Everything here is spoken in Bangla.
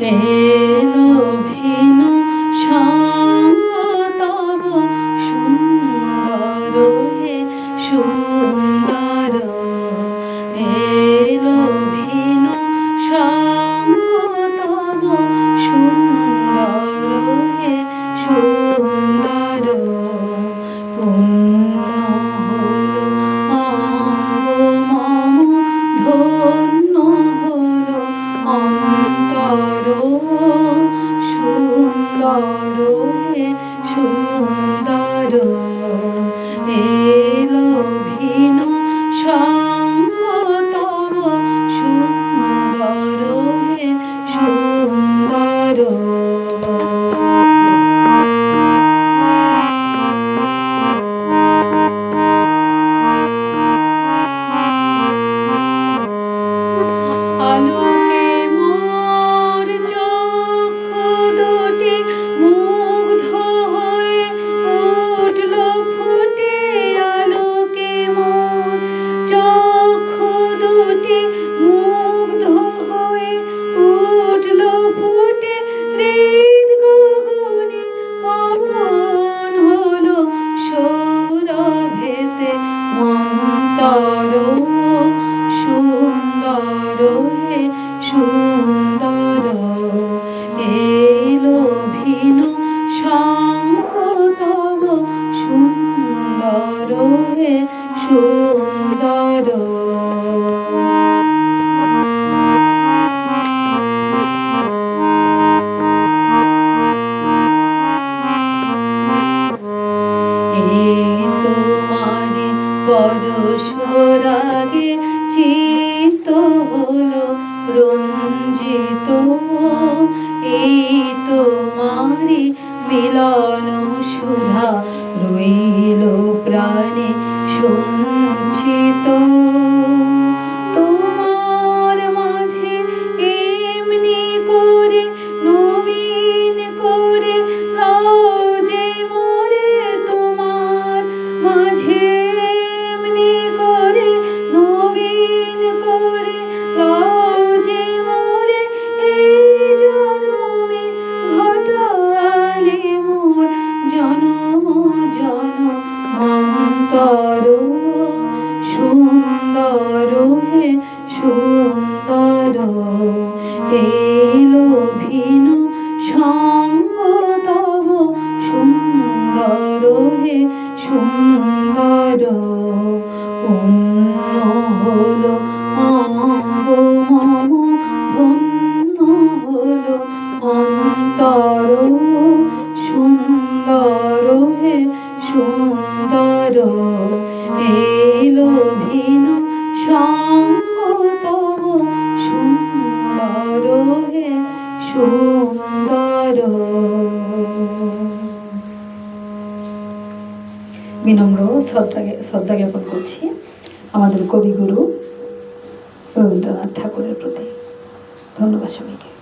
এলো সুন্দর হে সুন্দর। তোমারি পরশরাগে চিত হলো রঞ্জিত এই তোমারি মিলন সুধা রইল প্রাণে সঞ্চিত তোমার এলো ভিন্ন সঙ্গ তব সুন্দর হে, সুন্দর পূর্ণ হলো অঙ্গ ধন্য হলো অন্তর সুন্দর হে, সুন্দর। এলো ভিন্ন সঙ্গ সুন্দর। বিনম্র শ্রদ্ধা শ্রদ্ধা জ্ঞাপন করছি আমাদের কবিগুরু রবীন্দ্রনাথ ঠাকুরের প্রতি। ধন্যবাদ সবাইকে।